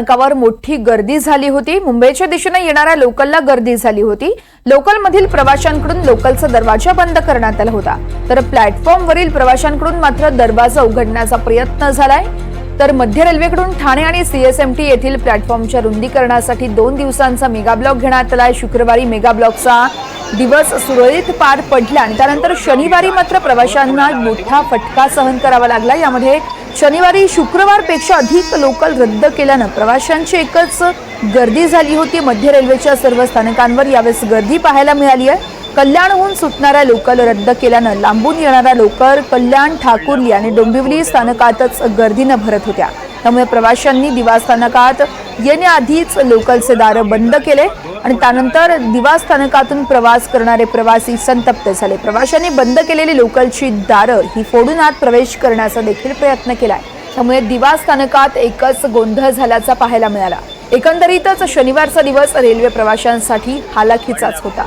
स्थानकावर मोठी गर्दी झाली होती. मुंबईच्या दिशेने येणाऱ्या लोकलला गर्दी झाली होती. लोकलमधील प्रवाशांकडून लोकलचा दरवाजा बंद करण्यात आला होता. तर प्लॅटफॉर्मवरील प्रवाशांकडून मात्र दरवाजा उघडण्याचा प्रयत्न झालाय. तर मध्य रेल्वेकडून ठाणे आणि सीएसएमटी येथील प्लॅटफॉर्मच्या रुंदीकरणासाठी दोन दिवसांचा मेगा ब्लॉक घेण्यात आलाय. शुक्रवारी मेगा ब्लॉकचा दिवस सुरळीत पार पडला आणि त्यानंतर शनिवारी मात्र प्रवाशांना मोठा फटका सहन करावा लागला. यामध्ये शनिवारी शुक्रवारपेक्षा अधिक लोकल रद्द केल्यानं प्रवाशांची एकच गर्दी झाली होती. मध्य रेल्वेच्या सर्व स्थानकांवर यावेळेस गर्दी पाहायला मिळाली आहे. कल्याणहून सुटणाऱ्या लोकल रद्द केल्यानं लांबून येणाऱ्या लोकल कल्याण ठाकुर्ली आणि डोंबिवली स्थानकातच गर्दीनं भरत होत्या. त्यामुळे प्रवाशांनी दिवास्थानकात येण्याआधीच लोकलचे दारं बंद केले आणि त्यानंतर दिवास्थानकातून प्रवास करणारे प्रवासी संतप्त झाले. प्रवाशांनी बंद केलेली लोकलची दारं ही फोडून आत प्रवेश करण्याचा देखील प्रयत्न केलाय. त्यामुळे दिवास्थानकात एकच गोंधळ झाल्याचा पाहायला मिळाला. एकंदरीतच शनिवारचा दिवस रेल्वे प्रवाशांसाठी हालाखीचाच होता.